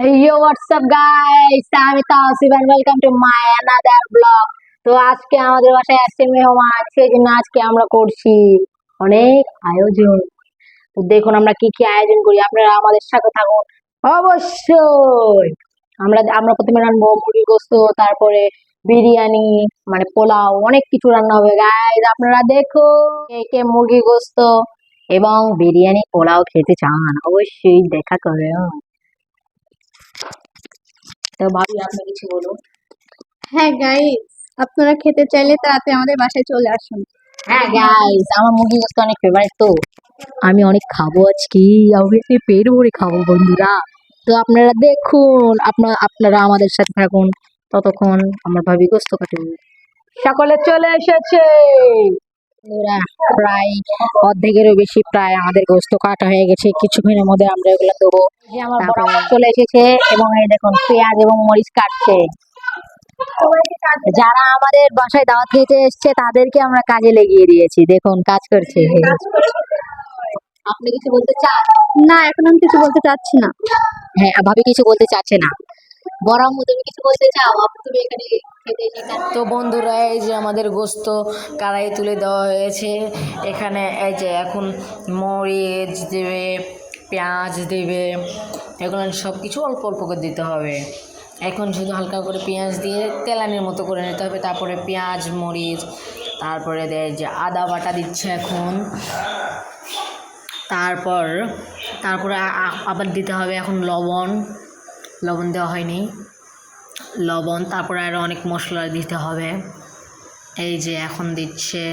What's up, guys? আমি Tawsif welcome to my another vlog. তো আজকে আমাদের বাসায় আসছে মেহমান সেই জন্য আজকে আমরা করছি অনেক আয়োজন। তো দেখুন, আমরা কি কি আয়োজন করি। আপনারা আমাদের সাথে থাকুন। অবশ্যই! আমরা আমরা প্রথমে রান্নবো মুরগি গোস্ত, তারপরে বিরিয়ানি মানে পোলাও, অনেক কিছু রান্না হবে। গাইজ আপনারা দেখুন কে কে মুরগি গোস্ত এবং বিরিয়ানি, পোলাও খেতে চান, অবশ্যই দেখা করুন। তো ভাবি আপনি কিছু বলুন। হ্যাঁ গাইস আপনারা খেতে চাইলে তাড়াতাড়ি আমাদের বাসায় চলে আসুন। হ্যাঁ গাইস আমার মুরগি গোস্ত অনেক ফেভারিট তো। আমি অনেক খাব আজকে আমি পেট ভরে খাব বন্ধুরা। তো আপনারা দেখুন আপনার আপনারা আমাদের সাথে থাকুন। ততক্ষণ আমার ভাবি গোস্ত কাটুন সকলে চলে এসেছে। বন্ধুরা, প্রায় অর্ধেকেরও বেশি প্রায় আমাদের গোস্ত কাটা হয়ে গেছে। কিছুক্ষণের মধ্যে আমরা এগুলো দেবো। চলে এসেছে এবং এই দেখুন পেঁয়াজ এবং মরিচ কাটছে। যারা আমাদের বাসায় দাওয়াত খেতে এসছে তাদেরকে আমরা কাজে লেগিয়ে দিয়েছি। দেখুন কাজ করছে। আপনি কিছু বলতে চান? না এখন আমি কিছু বলতে চাচ্ছি না। হ্যাঁ ভাবি কিছু বলতে চাচ্ছে না। কিছু তো বন্ধুরা, এই যে আমাদের গোস্ত কড়াই তুলে দেওয়া হয়েছে। এখানে এই যে এখন মরিচ দেবে, পেঁয়াজ দেবে, এগুলো সব কিছু অল্প অল্প করে দিতে হবে। এখন শুধু হালকা করে পেঁয়াজ দিয়ে তেলানির মতো করে নিতে হবে। তারপরে পেঁয়াজ, মরিচ, তারপরে দেয় যে আদা বাটা দিচ্ছে এখন। তারপর, তারপরে আবার দিতে হবে এখন লবণ। লবণ দেওয়া হয়নি। লবণ, তারপরে আরও অনেক মশলা দিতে হবে। এই যে এখন দিচ্ছে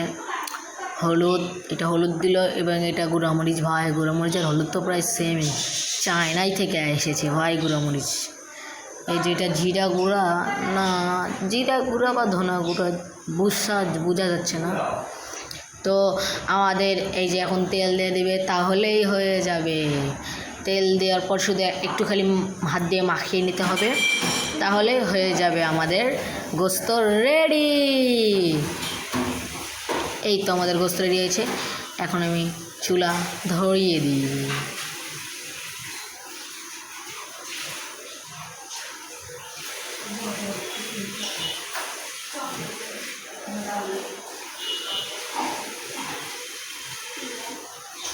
হলুদ, এটা হলুদ দিল এবং এটা গুঁড়ামরিচ। ভাই গুঁড়ামরিচ আর হলুদ তো প্রায় সেমই চায়নাই থেকে এসেছে, ভাই, গুঁড়ামরিচ। এই যে এটা জিরা গুঁড়া, না, জিরা গুঁড়া বা ধনা গুঁড়া, বুঝা, বোঝা যাচ্ছে না। তো আমাদের এই যে এখন তেল দিয়ে দেবে, তাহলেই হয়ে যাবে। তেল দেওয়ার পর শুধু একটু খালি হাত দিয়ে মাখিয়ে নিতে হবে। তাহলে হয়ে যাবে আমাদের গোস্ত রেডি। এই তো আমাদের গোস্ত রেডি হয়েছে। এখন আমি চুলা ধরিয়ে দিই।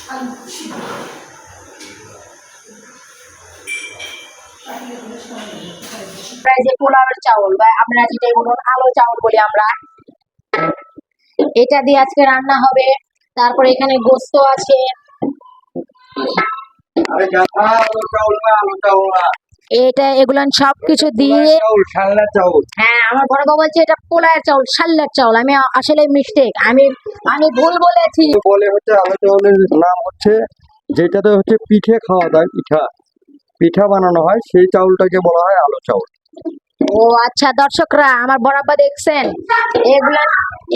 প্রায় যে পোলাওয়ের চাউল বা আপনারা যেটাই বলুন আলো চাউল বলি আমরা। এটা দিয়ে আজকে রান্না হবে। তারপরে এখানে গোস্ত আছে। এটা এগুলো সব কিছু দিয়ে হ্যাঁ আমার বড় বাবা বলছে এটা পোলার চাউল সাল্লার চাউল। আমি আসলে মিস্টেক আমি আমি ভুল বলেছি। বলে হচ্ছে আলু চাউলের নাম হচ্ছে যেটাতে হচ্ছে পিঠে খাওয়া যায় পিঠা। পিঠা বানানো হয় সেই চাউলটাকে বলা হয় আলু চাউল। ও আচ্ছা দর্শকরা আমার বরাবর দেখছেন? এগুলো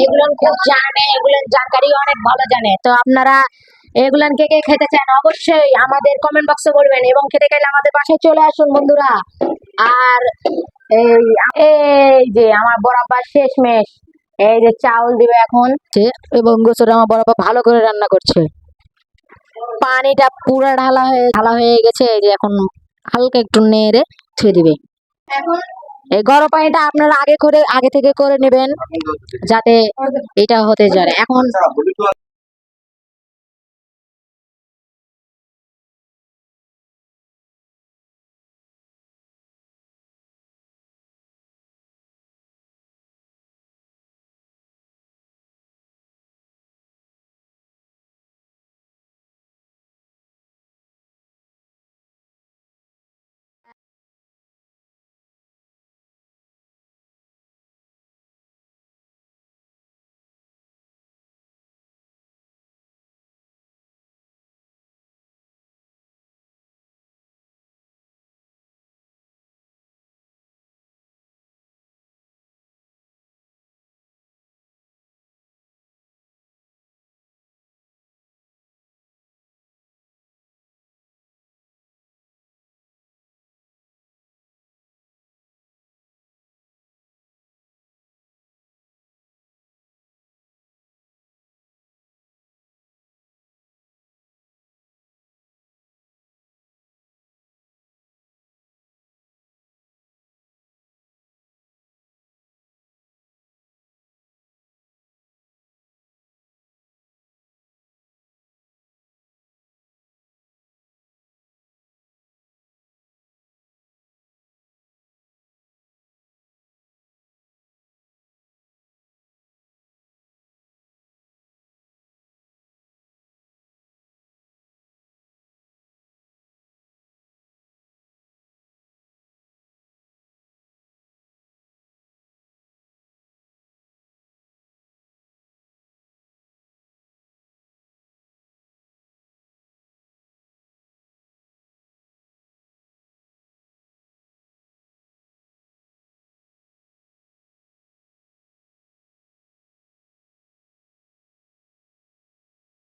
এগুলো খুব জানে এগুলো জানকারি অনেক ভালো জানে। তো আপনারা এগুলান কে কে খেতে চান অবশ্যই আমাদের কমেন্ট বক্সে বলবেন এবং খেতে গেলে আমাদের বাসায় চলে আসুন বন্ধুরা। আর এই এই যে আমার বরাবর শেষমেশ এই যে চাউল দিবে এখন। এবং গোসর আমার বরাবর ভালো করে রান্না করছে। পানিটা পুরো ঢালা হয়ে ঢালা হয়ে গেছে এই যে এখন হালকা একটু নেড়ে ছুঁয়ে দিবে। এখন এই গরম পানিটা আপনারা আগে করে আগে থেকে করে নেবেন যাতে এটা হতে যায় এখন